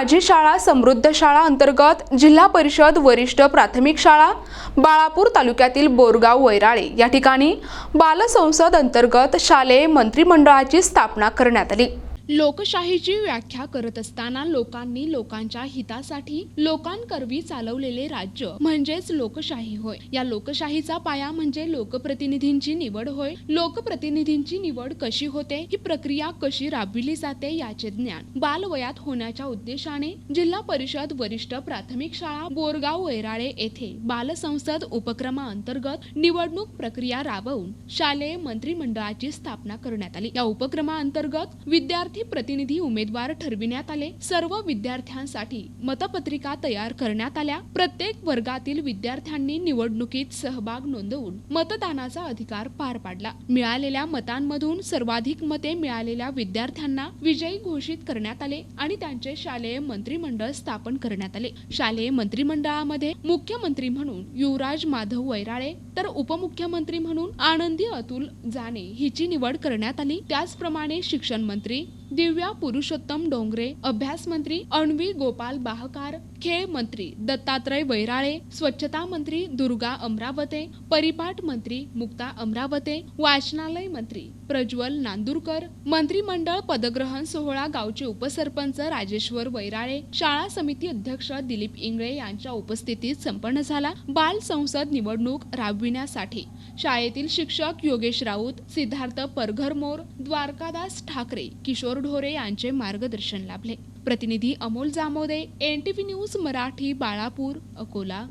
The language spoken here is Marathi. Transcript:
माझी शाळा समृद्ध शाळा अंतर्गत जिल्हा परिषद वरिष्ठ प्राथमिक शाळा बाळापूर तालुक्यातील बोरगाव वैराळे या ठिकाणी बालसंसद अंतर्गत शालेय मंत्रिमंडळाची स्थापना करण्यात आली. लोकशाहीची व्याख्या करत असताना लोकांनी लोकांच्या हितासाठी लोकांकरवी चालवलेले राज्य म्हणजेच लोकशाही होय. या लोकशाहीचा पाया म्हणजे लोकप्रतिनिधींची निवड होय. लोकप्रतिनिधींची निवड कशी होते? ही प्रक्रिया कशी राबविली जाते याचे ज्ञान बालवयात होण्याच्या उद्देशाने जिल्हा परिषद वरिष्ठ प्राथमिक शाळा बोरगाव वैराळे येथे बालसंसद उपक्रमाअंतर्गत निवडणूक प्रक्रिया राबवून शालेय मंत्रिमंडळाची स्थापना करण्यात आली. या उपक्रमाअंतर्गत विद्यार्थी प्रतिनिधी उमेदवार ठरविण्यात आले. सर्व विद्यार्थ्यांसाठी मतपत्रिका तयार करण्यात आल्या. प्रत्येक वर्गातील विद्यार्थ्यांनी निवडणुकीत सहभाग नोंदवून मतदानाचा अधिकार पार पाडला. मिळालेल्या मतांमधून सर्वाधिक मते मिळालेल्या विद्यार्थ्यांना विजयी घोषित करण्यात आले आणि त्यांचे शालेय मंत्रिमंडळ स्थापन करण्यात आले. शालेय मंत्रिमंडळामध्ये मुख्यमंत्री म्हणून युवराज माधव वैराळे तर उपमुख्यमंत्री म्हणून आनंदी अतुल जाने हिची निवड करण्यात आली. त्याचप्रमाणे शिक्षण मंत्री दिव्या पुरुषोत्तम डोंगरे अभ्यास मंत्री अण्वी गोपाल बाहकार खेळ मंत्री दत्तात्रय वैराळे स्वच्छता मंत्री दुर्गा अमरावते परिपाठ मंत्री मुक्ता अमरावते वाचनालय मंत्री प्रज्वल नांदूरकर मंत्रिमंडळ पदग्रहण सोहळा गावचे उपसरपंच राजेश्वर वैराळे शाळा समिती अध्यक्ष दिलीप इंगळे यांच्या उपस्थितीत संपन्न झाला बाल संसद निवडणूक राबविण्यासाठी. शाळेतील शिक्षक योगेश राऊत सिद्धार्थ परघरमोर द्वारकादास ठाकरे किशोर ढोरे यांचे मार्गदर्शन लाभले. प्रतिनिधी Amol Jamode N T V news Marathi Balapur Akola.